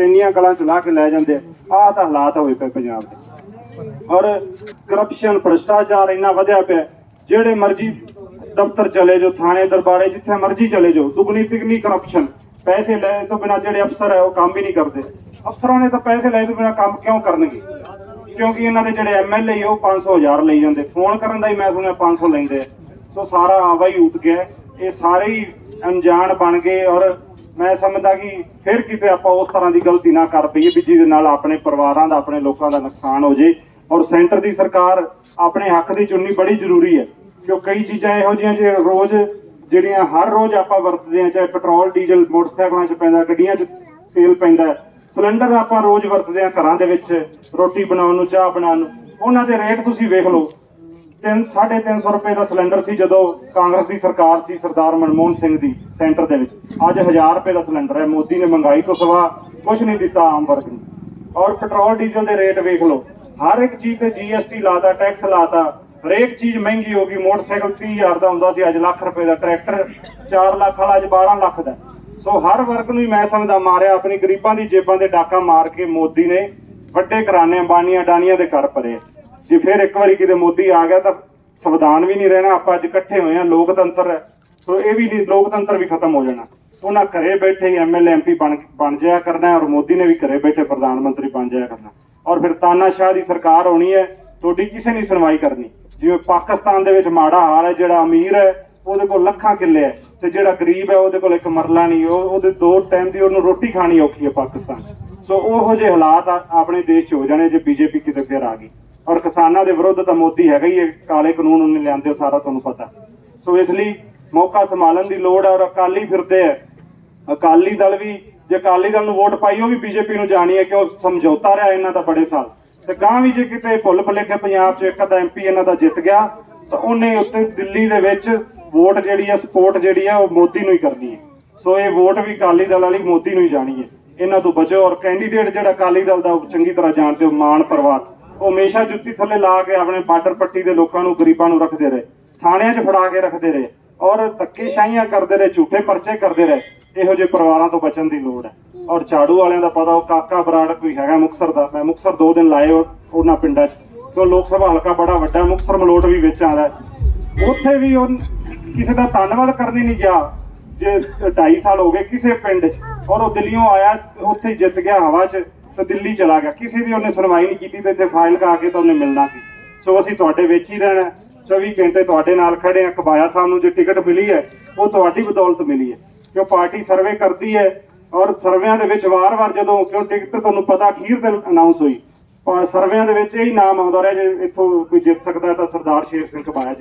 ਚੈਨੀਆਂ ਕਲਾਂ ਚ ਲਾ ਕੇ ਲੈ ਜਾਂਦੇ ਆਹ ਤਾਂ ਹਾਲਾਤ ਹੋਏ ਪਏ ਪੰਜਾਬ ਦੇ। ਔਰ ਕਰਪਸ਼ਨ ਭ੍ਰਿਸ਼ਟਾਚਾਰ ਇੰਨਾ ਵਧਿਆ ਪਿਆ। ਜਿਹੜੇ ਮਰਜ਼ੀ ਦਫ਼ਤਰ ਚਲੇ ਜਾਓ, ਥਾਣੇ, ਦਰਬਾਰੇ, ਜਿੱਥੇ ਮਰਜ਼ੀ ਚਲੇ ਜਾਓ, ਦੁਗਣੀ ਤਿਗਣੀ ਕਰਪਸ਼ਨ ਪੈਸੇ ਲੈ ਤੋਂ ਬਿਨਾ ਜਿਹੜੇ ਅਫਸਰ ਹੈ ਉਹ ਕੰਮ ਹੀ ਨਹੀਂ ਕਰਦੇ। ਅਫਸਰਾਂ ਨੇ ਤਾਂ ਪੈਸੇ ਲੈ ਤੋਂ ਬਿਨਾ ਕੰਮ ਕਿਉਂ ਕਰਨਗੇ? ਕਿਉਂਕਿ ਇਹਨਾਂ ਦੇ ਜਿਹੜੇ ਐਮਐਲਏ ਉਹ 500 ਹਜ਼ਾਰ ਲਈ ਜਾਂਦੇ। ਫੋਨ ਕਰਨ ਦਾ ਹੀ ਮੈਂ ਸੁਣਿਆ 500 ਲੈਂਦੇ ਆ। ਸੋ ਸਾਰਾ ਆਵਾ ਹੀ ਉਤ ਗਿਆ। ਇਹ ਸਾਰੇ ਹੀ ਅਣਜਾਣ ਬਣ ਗਏ ਔਰ ਮੈਂ ਸਮਝਦਾ ਕਿ ਫਿਰ ਕਿਤੇ ਆਪਾਂ ਉਸ ਤਰ੍ਹਾਂ ਦੀ ਗਲਤੀ ਨਾ ਕਰ ਪਈਏ ਵੀ ਜਿਹਦੇ ਨਾਲ ਆਪਣੇ ਪਰਿਵਾਰਾਂ ਦਾ, ਆਪਣੇ ਲੋਕਾਂ ਦਾ ਨੁਕਸਾਨ ਹੋ ਜੇ। ਔਰ ਸੈਂਟਰ ਦੀ ਸਰਕਾਰ ਆਪਣੇ ਹੱਕ ਦੀ ਚੁਣਨੀ ਬੜੀ ਜ਼ਰੂਰੀ ਹੈ ਕਿਉਂ ਕਈ ਚੀਜ਼ਾਂ ਇਹੋ ਜਿਹੀਆਂ ਜੇ ਰੋਜ਼ ਜਿਹੜੀਆਂ ਹਰ ਰੋਜ਼ ਆਪਾਂ ਵਰਤਦੇ ਹਾਂ, ਚਾਹੇ ਪੈਟਰੋਲ, ਡੀਜ਼ਲ, ਮੋਟਰਸਾਈਕਲਾਂ 'ਚ ਪੈਂਦਾ, ਗੱਡੀਆਂ 'ਚ ਤੇਲ ਪੈਂਦਾ ਸਿਲੰਡਰ ਆਪਾਂ ਰੋਜ਼ ਵਰਤਦੇ ਹਾਂ ਘਰਾਂ ਦੇ ਵਿੱਚ, ਰੋਟੀ ਬਣਾਉਣ ਨੂੰ, ਚਾਹ ਬਣਾਉਣ ਨੂੰ। ਉਹਨਾਂ ਦੇ ਰੇਟ ਤੁਸੀਂ ਵੇਖ ਲਓ। ਤਿੰਨ 350 ਰੁਪਏ ਦਾ ਸਿਲੰਡਰ ਸੀ ਜਦੋਂ ਕਾਂਗਰਸ ਦੀ ਸਰਕਾਰ ਸੀ, ਸਰਦਾਰ ਮਨਮੋਹਨ ਸਿੰਘ ਦੀ ਸੈਂਟਰ ਦੇ ਵਿੱਚ। ਅੱਜ 1000 ਰੁਪਏ ਦਾ ਸਿਲੰਡਰ ਹੈ। ਮੋਦੀ ਨੇ ਮਹਿੰਗਾਈ ਤੋਂ ਸਵਾ ਕੁਝ ਨਹੀਂ ਦਿੱਤਾ ਆਮ ਵਰਗ ਨੂੰ। ਔਰ ਪੈਟਰੋਲ, ਡੀਜ਼ਲ ਦੇ ਰੇਟ ਵੇਖ ਲਓ। ਹਰ ਇੱਕ ਚੀਜ਼ ਤੇ ਜੀਐਸਟੀ ਲਾਤਾ, ਟੈਕਸ ਲਾਤਾ। ਹਰੇਕ ਚੀਜ਼ ਮਹਿੰਗੀ ਹੋ ਗਈ। ਮੋਟਰਸਾਈਕਲ 30000 ਦਾ ਹੁੰਦਾ ਸੀ। ਅੱਜ ਲੱਖ ਰੁਪਏ ਦਾ। ਟਰੈਕਟਰ 4 ਲੱਖ ਵਾਲਾ ਅੱਜ 12 ਲੱਖ ਦਾ। ਸੋ ਹਰ ਵਰਗ ਨੂੰ ਹੀ ਮੈਂ ਸਮਝਦਾ, ਮਾਰਿਆ ਆਪਣੀ ਗਰੀਬਾਂ ਦੀ ਜੇਬਾਂ ਦੇ ਡਾਕਾ ਮਾਰ ਕੇ ਮੋਦੀ ਨੇ ਵੱਡੇ ਘਰਾਣੇ ਅੰਬਾਨੀਆਂ ਡਾਨੀਆਂ ਦੇ ਘਰ ਭਰੇ ਜੇ ਫਿਰ ਇੱਕ ਵਾਰੀ ਕਿਤੇ ਮੋਦੀ ਆ ਗਿਆ ਤਾਂ ਸੰਵਿਧਾਨ ਵੀ ਨਹੀਂ ਰਹਿਣਾ, ਆਪਾਂ ਅੱਜ ਇਕੱਠੇ ਹੋਏ ਆ ਲੋਕਤੰਤਰ ਹੈ। ਸੋ ਇਹ ਵੀ ਨਹੀਂ, ਲੋਕਤੰਤਰ ਵੀ ਖਤਮ ਹੋ ਜਾਣਾ। ਉਹਨਾਂ ਘਰੇ ਬੈਠੇ ਹੀ ਐਮਐਲਏ ਐਮਪੀ ਬਣ ਬਣ ਜਾਇਆ ਕਰਨਾ ਔਰ ਮੋਦੀ ਨੇ ਵੀ ਘਰੇ ਬੈਠੇ ਪ੍ਰਧਾਨ ਮੰਤਰੀ ਬਣ ਜਾਇਆ ਕਰਨਾ ਔਰ ਫਿਰ ਤਾਨਾਸ਼ਾਹ ਦੀ ਸਰਕਾਰ ਹੋਣੀ ਹੈ, ਤੁਹਾਡੀ ਕਿਸੇ ਨਹੀਂ ਸੁਣਵਾਈ ਕਰਨੀ। ਜਿਵੇਂ ਪਾਕਿਸਤਾਨ ਦੇ ਵਿੱਚ ਮਾੜਾ ਹਾਲ ਹੈ, ਜਿਹੜਾ ਅਮੀਰ ਹੈ, ਉਹਦੇ ਕੋਲ ਲੱਖਾਂ ਕਿੱਲੇ ਹੈ ਤੇ ਜਿਹੜਾ ਗਰੀਬ ਹੈ, ਉਹਦੇ ਕੋਲ ਇੱਕ ਮਰਲਾ ਨਹੀਂ, ਉਹ, ਉਹਦੇ ਦੋ ਟਾਈਮ ਦੀ ਉਹਨੂੰ ਰੋਟੀ ਖਾਣੀ ਔਖੀ ਹੈ ਪਾਕਿਸਤਾਨ ਸੋ ਉਹੋ ਜਿਹੇ ਹਾਲਾਤ ਆ- ਆਪਣੇ ਦੇਸ਼ 'ਚ ਹੋ ਜਾਣੇ ਜੇ ਬੀਜੇਪੀ ਕਿਤੇ ਫਿਰ ਆ ਗਈ। ਔਰ ਕਿਸਾਨਾਂ ਦੇ ਵਿਰੁੱਧ ਤਾਂ ਮੋਦੀ ਹੈਗਾ ਹੀ ਹੈ, ਕਾਲੇ ਕਾਨੂੰਨ ਉਹਨੇ ਲਿਆਂਦੇ ਉਹ ਸਾਰਾ ਤੁਹਾਨੂੰ ਪਤਾ। ਸੋ ਇਸ ਲਈ ਮੌਕਾ ਸੰਭਾਲਣ ਦੀ ਲੋੜ ਹੈ ਔਰ ਅਕਾਲੀ ਫਿਰਦੇ ਹੈ ਅਕਾਲੀ ਦਲ ਵੀ, ਜੇ ਅਕਾਲੀ ਦਲ ਨੂੰ ਵੋਟ ਪਾਈ, ਉਹ ਵੀ ਬੀਜੇਪੀ ਨੂੰ ਜਾਣੀ ਹੈ ਕਿ ਉਹ ਸਮਝੌਤਾ ਰਿਹਾ ਇਹਨਾਂ ਦਾ ਬੜੇ ਸਾਲ। ਤੇ ਗਾਂ ਵੀ ਜੇ ਕਿਤੇ ਭੁੱਲ ਭੁਲੇਖੇ ਪੰਜਾਬ 'ਚ ਇੱਕ ਅੱਧਾ ਐਮਪੀ ਇਹਨਾਂ ਦਾ ਜਿੱਤ ਗਿਆ, ਤਾਂ ਉਹਨੇ ਉੱਤੇ ਦਿੱਲੀ ਦੇ ਵਿੱਚ ਵੋਟ ਜਿਹੜੀ ਹੈ ਸਪੋਰਟ ਜਿਹੜੀ ਹੈ ਉਹ ਮੋਦੀ ਨੂੰ ਹੀ ਕਰਨੀ ਹੈ। ਸੋ ਇਹ ਵੋਟ ਵੀ ਅਕਾਲੀ ਦਲ ਵਾਲੀ ਮੋਦੀ ਨੂੰ ਹੀ ਜਾਣੀ ਹੈ। ਇਹਨਾਂ ਤੋਂ ਬਚੋ ਔਰ ਕੈਂਡੀਡੇਟ ਜਿਹੜਾ ਅਕਾਲੀ ਦਲ ਦਾ ਚੰਗੀ ਤਰ੍ਹਾਂ ਜਾਣਦੇ ਹੋ ਮਾਨ ਪਰਵਾਤ ਉਹ ਹਮੇਸ਼ਾ ਜੁੱਤੀ ਥੱਲੇ ਲਾ ਕੇ ਆਪਣੇ ਬਾਰਡਰ ਪੱਟੀ ਦੇ ਲੋਕਾਂ ਨੂੰ, ਗਰੀਬਾਂ ਨੂੰ ਰੱਖਦੇ ਰਹੇ। ਥਾਣਿਆਂ 'ਚ ਫੜਾ ਕੇ ਰੱਖਦੇ ਰਹੇ ਔਰ ਧੱਕੇਸ਼ਾਹੀਆਂ ਕਰਦੇ ਰਹੇ, ਝੂਠੇ ਪਰਚੇ ਕਰਦੇ ਰਹੇ। ਇਹੋ ਜਿਹੇ ਪਰਿਵਾਰਾਂ ਤੋਂ ਬਚਣ ਦੀ ਲੋੜ ਹੈ। ਔਰ ਝਾੜੂ ਵਾਲਿਆਂ ਦਾ ਪਤਾ, ਉਹ ਕਾਕਾ ਬਰਾੜ ਕੋਈ ਹੈਗਾ ਮੁਕਸਰ ਦਾ, ਮੈਂ ਮੁਕਸਰ ਦੋ ਦਿਨ ਲਾਏ ਉਹਨਾਂ ਪਿੰਡਾਂ 'ਚ। ਤੇ ਲੋਕ ਸਭਾ ਹਲਕਾ ਬੜਾ ਵੱਡਾ ਮੁਕਸਰ ਮਲੋਟ ਵੀ ਵਿੱਚ ਆਉਂਦਾ ਉੱਥੇ ਵੀ ਉਹ ਕਿਸੇ ਦਾ ਧੰਨਵਾਦ ਕਰਨੀ ਨਹੀਂ ਗਿਆ। ਜੇ 2.5 ਸਾਲ ਹੋ ਗਏ ਕਿਸੇ ਪਿੰਡ 'ਚ। ਔਰ ਉਹ ਦਿੱਲੀੋਂ ਆਇਆ, ਉੱਥੇ ਜਿੱਤ ਗਿਆ ਹਵਾ 'ਚ। ਤੇ ਦਿੱਲੀ ਚਲਾ ਗਿਆ। ਕਿਸੇ ਦੀ ਉਹਨੇ ਸੁਣਵਾਈ ਨਹੀਂ ਕੀਤੀ ਤੇ ਇੱਥੇ ਫਾਈਲ ਕਰਾ ਕੇ ਤਾਂ ਉਹਨੇ ਮਿਲਣਾ ਸੀ। ਸੋ ਅਸੀਂ ਤੁਹਾਡੇ ਵਿੱਚ ਹੀ ਰਹਿਣਾ ਹੈ। 24 ਘੰਟੇ ਤੁਹਾਡੇ ਨਾਲ ਖੜੇ ਆ ਕਬਾਇਆ ਸਾਹਿਬ ਨੂੰ ਜੇ ਟਿਕਟ ਮਿਲੀ ਹੈ, ਉਹ ਤੁਹਾਡੀ ਬਦੌਲਤ ਮਿਲੀ ਹੈ। ਕਿਉਂ ਪਾਰਟੀ ਸਰਵੇ ਕਰਦੀ ਹੈ ਔਰ ਸਰਵੇਆਂ ਦੇ ਵਿੱਚ ਵਾਰ-ਵਾਰ ਜਦੋਂ ਕਿਉਂ ਟਿਕਟ ਤੁਹਾਨੂੰ ਪਤਾ ਅਖੀਰ ਤੇ ਅਨਾਉਂਸ ਹੋਈ। ਪਰ ਸਰਵੇਆਂ ਦੇ ਵਿੱਚ ਇਹੀ ਨਾਮ ਆਉਂਦਾ ਰਿਹਾ, ਜੇ ਇੱਥੋਂ ਕੋਈ ਜਿੱਤ ਸਕਦਾ ਤਾਂ ਸਰਦਾਰ ਸ਼ੇਰ ਸਿੰਘ ਕਬਾਇਆ ਜੀ।